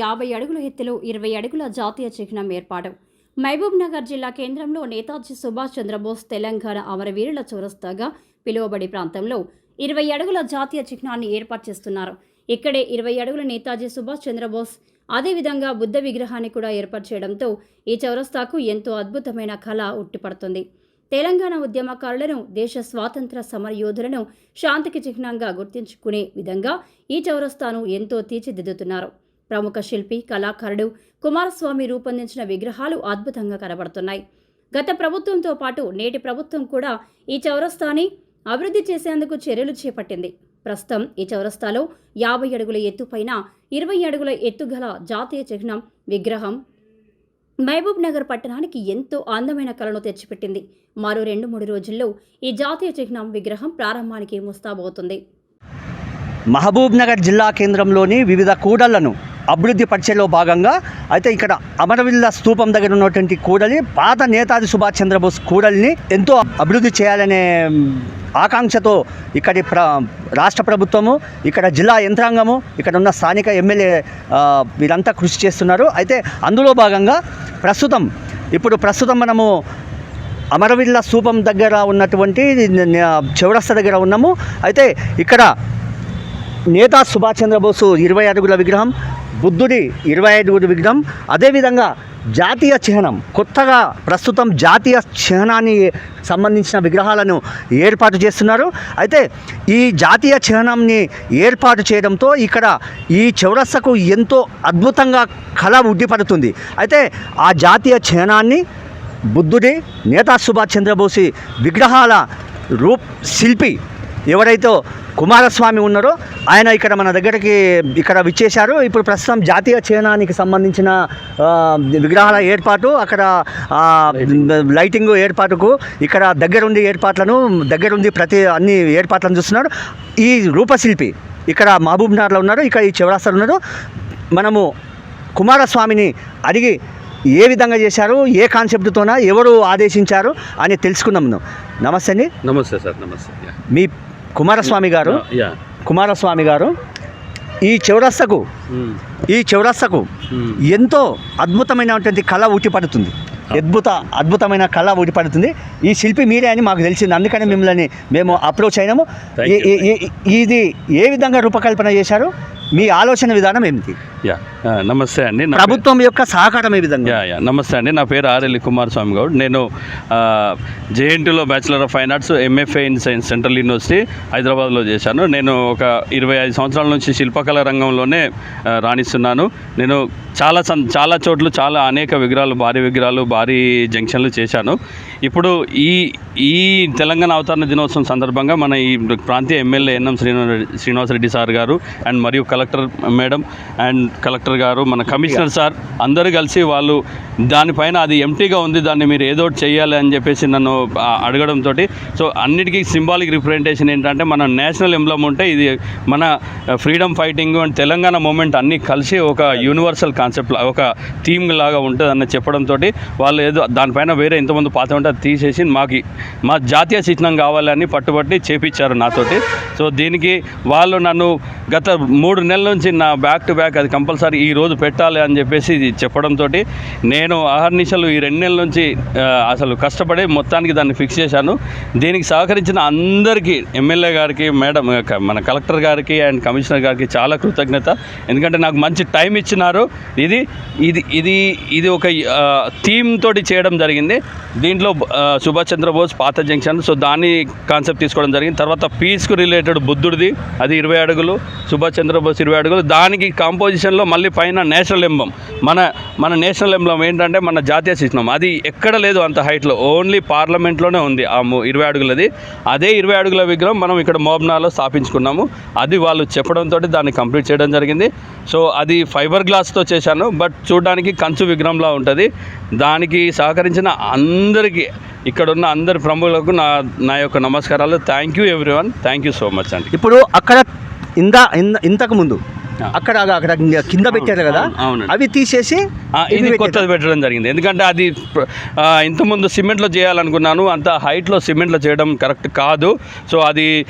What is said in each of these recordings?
యాభై అడుగుల ఎత్తులో ఇరవై అడుగుల జాతీయ చిహ్నం ఏర్పాటు. మహబూబ్ నగర్ జిల్లా కేంద్రంలో నేతాజీ సుభాష్ చంద్రబోస్ తెలంగాణ అమరవీరుల చౌరస్తాగా పిలువబడి ప్రాంతంలో ఇరవై అడుగుల జాతీయ చిహ్నాన్ని ఏర్పాటు చేస్తున్నారు. ఇక్కడే ఇరవై అడుగుల నేతాజీ సుభాష్ చంద్రబోస్ అదేవిధంగా బుద్ధ విగ్రహాన్ని కూడా ఏర్పాటు చేయడంతో ఈ చౌరస్తాకు ఎంతో అద్భుతమైన కళ ఉట్టిపడుతుంది. తెలంగాణ ఉద్యమకారులను దేశ స్వాతంత్ర సమర యోధులను శాంతికి చిహ్నంగా గుర్తించుకునే విధంగా ఈ చౌరస్తాను ఎంతో తీర్చిదిద్దుతున్నారు. ప్రముఖ శిల్పి కళాకారుడు కుమారస్వామి రూపొందించిన విగ్రహాలు అద్భుతంగా కనబడుతున్నాయి. గత ప్రభుత్వంతో పాటు నేటి ప్రభుత్వం కూడా ఈ చౌరస్తాని అభివృద్ధి చేసేందుకు చర్యలు చేపట్టింది. ప్రస్తుతం ఈ చౌరస్తాలో యాభై అడుగుల ఎత్తుపైన ఇరవై అడుగుల ఎత్తుగల జాతీయ చిహ్నం విగ్రహం మహబూబ్ నగర్ పట్టణానికి ఎంతో అందమైన కళను తెచ్చిపెట్టింది. మరో రెండు మూడు రోజుల్లో ఈ జాతీయ చిహ్నం విగ్రహం ప్రారంభానికి ముస్తాబవుతుంది. మహబూబ్ నగర్ జిల్లా కేంద్రంలోని వివిధ కూడళ్ళను అభివృద్ధి పరిచయలో భాగంగా అయితే ఇక్కడ అమరవిల్ల స్తూపం దగ్గర ఉన్నటువంటి కూడలి పాత నేతాజీ సుభాష్ చంద్రబోస్ కూడలిని ఎంతో అభివృద్ధి చేయాలనే ఆకాంక్షతో ఇక్కడి ప్ర రాష్ట్ర ప్రభుత్వము ఇక్కడ జిల్లా యంత్రాంగము ఇక్కడ ఉన్న స్థానిక ఎమ్మెల్యే వీరంతా కృషి చేస్తున్నారు. అయితే అందులో భాగంగా ప్రస్తుతం ఇప్పుడు ప్రస్తుతం మనము అమరవిల్ల స్థూపం దగ్గర ఉన్నటువంటి చౌరస్తా దగ్గర ఉన్నాము. అయితే ఇక్కడ నేతా సుభాష్ చంద్రబోసు ఇరవై అడుగుల విగ్రహం బుద్ధుడి ఇరవై అడుగుల విగ్రహం అదేవిధంగా జాతీయ చిహ్నం కొత్తగా ప్రస్తుతం జాతీయ చిహ్నాన్ని సంబంధించిన విగ్రహాలను ఏర్పాటు చేస్తున్నారు. అయితే ఈ జాతీయ చిహ్నంని ఏర్పాటు చేయడంతో ఇక్కడ ఈ చౌరస్సకు ఎంతో అద్భుతంగా కళ ఉడ్డిపడుతుంది. అయితే ఆ జాతీయ చిహ్నాన్ని బుద్ధుడి నేతా సుభాష్ చంద్రబోసి విగ్రహాల రూప్ శిల్పి ఎవరైతే కుమారస్వామి ఉన్నారో ఆయన ఇక్కడ మన దగ్గరికి ఇక్కడ విచ్చేశారు. ఇప్పుడు ప్రస్తుతం జాతీయ చిహ్నానికి సంబంధించిన విగ్రహాల ఏర్పాటు అక్కడ లైటింగ్ ఏర్పాటుకు ఇక్కడ దగ్గరుండి ఏర్పాట్లను దగ్గరుండి ప్రతి అన్ని ఏర్పాట్లను చూస్తున్నారు. ఈ రూపశిల్పి ఇక్కడ మహబూబ్ నగర్లో ఉన్నారు ఇక్కడ ఈ చౌరాస్తాలో ఉన్నారు. మనము కుమారస్వామిని అడిగి ఏ విధంగా చేశారు ఏ కాన్సెప్ట్తోన ఎవరు ఆదేశించారు అని తెలుసుకుందాం మనం. నమస్తే అండి. నమస్తే సార్ నమస్తే. మీ కుమారస్వామి గారు. కుమారస్వామి గారు. ఈ చౌరస్తకు మ్మ్. ఈ చౌరస్తకు మ్మ్. ఎంతో అద్భుతమైనటువంటి కళ ఉట్టిపడుతుంది అద్భుత అద్భుతమైన కళ ఉట్టిపడుతుంది ఈ శిల్పి మీరే అని మాకు తెలిసింది. అందుకని మిమ్మల్ని మేము అప్రోచ్ అయినాము. ఇది ఏ విధంగా రూపకల్పన చేశారు? మీ ఆలోచన విధానం ఏమిటి? యా నమస్తే అండి. నా ప్రభుత్వం యొక్క సహకారం ఏ విధంగా? యా యా నమస్తే అండి. నా పేరు ఆర్ఎల్లి కుమారస్వామి గౌడ్. నేను జేఎన్టీలో bachelor of fine arts MFA in science central university హైదరాబాద్లో చేశాను. నేను ఒక ఇరవై ఐదు సంవత్సరాల నుంచి శిల్పకళ రంగంలోనే రాణిస్తున్నాను. నేను చాలా చాలా చోట్ల చాలా అనేక విగ్రహాలు భారీ విగ్రహాలు భారీ జంక్షన్లు చేశాను. ఇప్పుడు ఈ ఈ తెలంగాణ అవతరణ దినోత్సవం సందర్భంగా మన ఈ ప్రాంతీయ MLA NM Srinivasa Srinivasa Reddy sir గారు అండ్ మరియు కలెక్టర్ మేడం అండ్ కలెక్టర్ గారు మన కమిషనర్ సార్ అందరూ కలిసి వాళ్ళు దానిపైన అది ఎంటీగా ఉంది దాన్ని మీరు ఏదో ఒకటి చేయాలి అని చెప్పేసి నన్ను అడగడంతో సో అన్నిటికీ సింబాలిక్ రిప్రజెంటేషన్ ఏంటంటే మన నేషనల్ ఎంబ్లమ్ ఉంటే ఇది మన freedom fighting and Telangana movement అన్నీ కలిసి ఒక యూనివర్సల్ కాన్సెప్ట్ ఒక థీమ్ లాగా ఉంటుంది అని చెప్పడంతో వాళ్ళు ఏదో దానిపైన వేరే ఎంతమంది పాత ఉంటే తీసేసి మాకు మా జాతీయ చిహ్నం కావాలని పట్టుబట్టి చేపించారు నాతోటి. సో దీనికి వాళ్ళు నన్ను గత మూడు నెలల నుంచి నా బ్యాక్ టు బ్యాక్ అది కంపల్సరీ ఈ రోజు పెట్టాలి అని చెప్పేసి ఇది చెప్పడంతో నేను అహర్నిశలు ఈ రెండు నెలల నుంచి అసలు కష్టపడి మొత్తానికి దాన్ని ఫిక్స్ చేశాను. దీనికి సహకరించిన అందరికీ ఎమ్మెల్యే గారికి మేడం మన కలెక్టర్ గారికి అండ్ కమిషనర్ గారికి చాలా కృతజ్ఞత. ఎందుకంటే నాకు మంచి టైం ఇచ్చినారు. ఇది ఇది ఇది ఇది ఒక థీమ్ తోటి చేయడం జరిగింది. దీంట్లో సుభాష్ చంద్రబోస్ పాత జంక్షన్. సో దాన్ని కాన్సెప్ట్ తీసుకోవడం జరిగింది. తర్వాత పీస్కు రిలేటెడ్ బుద్ధుడిది. అది ఇరవై అడుగులు. సుభాష్ చంద్రబోస్ ఇరవై అడుగులు. దానికి కాంపోజిషన్లో మళ్ళీ పైన నేషనల్ ఎంబం. మన మన నేషనల్ ఎంబం ఏంటంటే మన జాతీయ చిహ్నం అది ఎక్కడ లేదు అంత హైట్లో. ఓన్లీ పార్లమెంట్లోనే ఉంది ఆ ఇరవై అడుగులది. అదే ఇరవై అడుగుల విగ్రహం మనం ఇక్కడ మోబ్నాలో స్థాపించుకున్నాము. అది వాళ్ళు చెప్పడంతో దాన్ని కంప్లీట్ చేయడం జరిగింది. సో అది ఫైబర్ గ్లాస్తో చేశాను. బట్ చూడడానికి కంచు విగ్రహంలా ఉంటుంది. దానికి సహకరించిన అందరికీ ఇక్కడ ఉన్న అందరి ప్రముఖులకు నా నా యొక్క నమస్కారాలు. Thank you everyone thank you so much అండి. ఇప్పుడు అక్కడ ఇందా ఇంతకు ముందు. అక్కడ అక్కడ కింద పెట్టారు కదా? అవును. అవి తీసేసి ఇది. కొత్తది పెట్టడం జరిగింది. ఎందుకంటే అది ఇంతకుముందు సిమెంట్లో చేయాలనుకున్నాను. అంత హైట్లో సిమెంట్లో చేయడం కరెక్ట్ కాదు. సో అది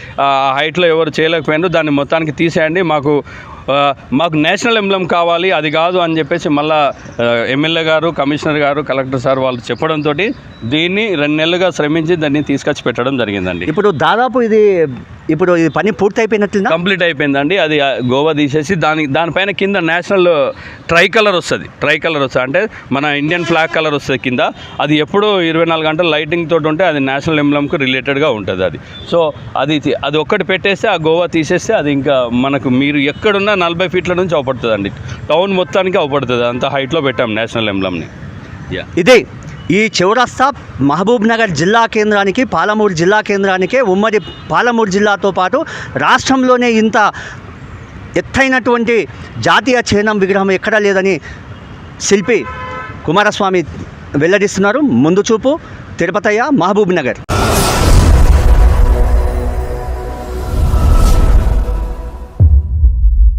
హైట్లో ఎవరు చేయలేకపోయారు దాన్ని మొత్తానికి తీసేయండి. మాకు మాకు నేషనల్ ఎంబ్లం కావాలి అది కాదు అని చెప్పేసి మళ్ళా ఎమ్మెల్యే గారు కమిషనర్ గారు కలెక్టర్ సార్ వాళ్ళు చెప్పడంతో దీన్ని రెండు నెలలుగా శ్రమించి దాన్ని తీసుకొచ్చి పెట్టడం జరిగిందండి. ఇప్పుడు దాదాపు ఇది ఇప్పుడు ఇది పని పూర్తి అయిపోయినట్లుందా కంప్లీట్ అయిపోయిందండి. అది గోవా తీసేసి దాని దానిపైన కింద నేషనల్ ట్రై కలర్ వస్తుంది. ట్రై కలర్ వస్తుంది. అంటే మన ఇండియన్ ఫ్లాగ్ కలర్ వస్తుంది కింద. అది ఎప్పుడూ ఇరవై నాలుగు గంటలు లైటింగ్ తోటి ఉంటే అది నేషనల్ ఎంబ్లంకు రిలేటెడ్గా ఉంటుంది అది. సో అది అది ఒక్కటి పెట్టేస్తే ఆ గోవా తీసేస్తే అది ఇంకా మనకు మీరు ఎక్కడున్నా నలభై ఫీట్ల నుంచి అవపడుతుంది అండి టౌన్ మొత్తానికి అవపడుతుంది. అంత హైట్లో పెట్టాం నేషనల్ ఎంబ్లంని యా. ఇదే ఈ చౌరస్తా మహబూబ్ నగర్ జిల్లా కేంద్రానికి పాలమూరు జిల్లా కేంద్రానికే ఉమ్మడి పాలమూరు జిల్లాతో పాటు రాష్ట్రంలోనే ఇంత ఎత్తైనటువంటి జాతీయ చిహ్నం విగ్రహం ఎక్కడా లేదని శిల్పి కుమారస్వామి వెల్లడిస్తున్నారు. ముందు చూపు తిరుపతయ్య మహబూబ్ నగర్.